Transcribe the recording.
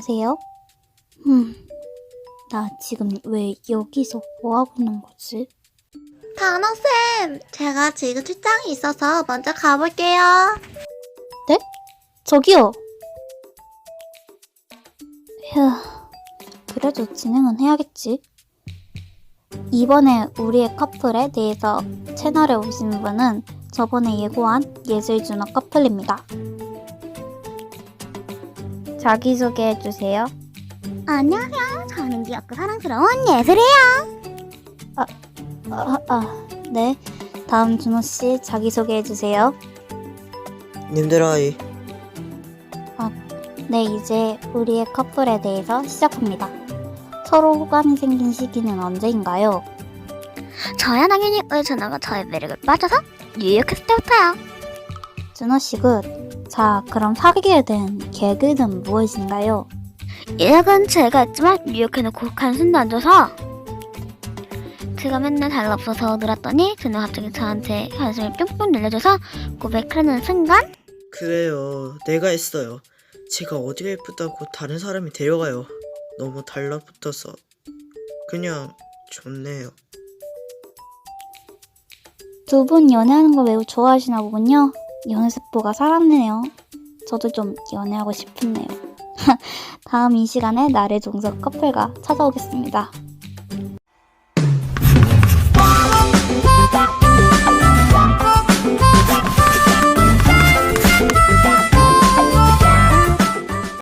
안녕하세요. 음, 나 지금 왜 여기서 뭐 하고 있는 거지? 단어쌤, 제가 지금 출장이 있어서 먼저 가볼게요. 저기요! 휴, 그래도 진행은 해야겠지. 이번에 우리의 커플에 대해서 채널에 오신 분은 저번에 예고한 예술준호 커플입니다. 자기소개해 주세요. 안녕하세요. 저는 귀엽고 사랑스러운 예슬이에요. 아, 아, 네. 다음 준호 씨 자기소개해 주세요. 님들아이 네, 이제 우리의 커플에 대해서 시작합니다. 서로 호감이 생긴 시기는 언제인가요? 저야 당연히 의준호가 저의 매력에 빠져서 뉴욕했을 때부터요. 준호 씨 굿. 자, 그럼 사귀게 된 계획은 무엇인가요? 예약은 제가 했지만 뉴욕해놓고 관심도 안 줘서 제가 맨날 달라붙어서 늘었더니 준호가 갑자기 저한테 관심을 뿅뿅 늘려줘서 고백하는 순간? 그래요. 내가 했어요. 제가 어디가 예쁘다고 다른 사람이 데려가요. 너무 달라붙어서. 그냥 좋네요. 두 분 연애하는 거 매우 좋아하시나 보군요. 연애세포가 살았네요. 저도 좀 연애하고 싶었네요. 다음 이 시간에 나의 종석 커플과 찾아오겠습니다.